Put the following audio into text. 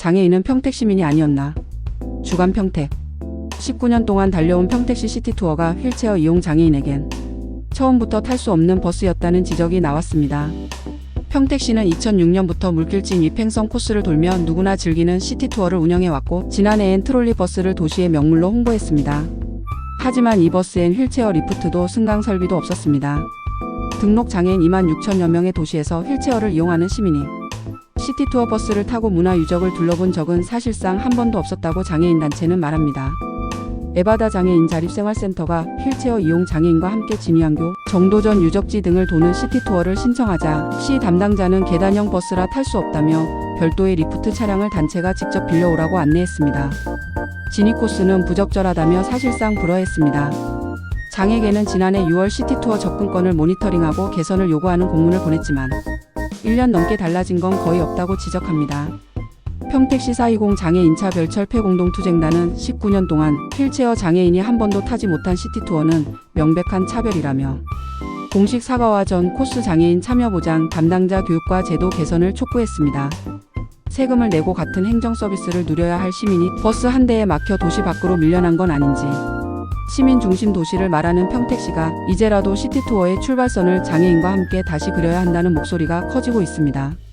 장애인은 평택 시민이 아니었나. 주간 평택. 19년 동안 달려온 평택시 시티 투어가 휠체어 이용 장애인에겐 처음부터 탈 수 없는 버스였다는 지적이 나왔습니다. 평택시는 2006년부터 물길진 위팽성 코스를 돌며 누구나 즐기는 시티 투어를 운영해왔고 지난해엔 트롤리 버스를 도시의 명물로 홍보했습니다. 하지만 이 버스엔 휠체어 리프트도 승강 설비도 없었습니다. 등록 장애인 2만 6천여 명의 도시에서 휠체어를 이용하는 시민이 시티 투어 버스를 타고 문화 유적을 둘러본 적은 사실상 한 번도 없었다고 장애인 단체는 말합니다. 에바다 장애인 자립생활센터가 휠체어 이용 장애인과 함께 진위안교, 정도전 유적지 등을 도는 시티 투어를 신청하자 시 담당자는 계단형 버스라 탈 수 없다며 별도의 리프트 차량을 단체가 직접 빌려오라고 안내했습니다. 진위 코스는 부적절하다며 사실상 불허했습니다. 장에게는 지난해 6월 시티 투어 접근권을 모니터링하고 개선을 요구하는 공문을 보냈지만 1년 넘게 달라진 건 거의 없다고 지적합니다. 평택시 420 장애인차 별철폐 공동투쟁단은 19년 동안 휠체어 장애인이 한 번도 타지 못한 시티투어는 명백한 차별이라며 공식 사과와 전 코스 장애인 참여 보장 담당자 교육과 제도 개선을 촉구했습니다. 세금을 내고 같은 행정 서비스를 누려야 할 시민이 버스 한 대에 막혀 도시 밖으로 밀려난 건 아닌지 시민 중심 도시를 말하는 평택시가 이제라도 시티투어의 출발선을 장애인과 함께 다시 그려야 한다는 목소리가 커지고 있습니다.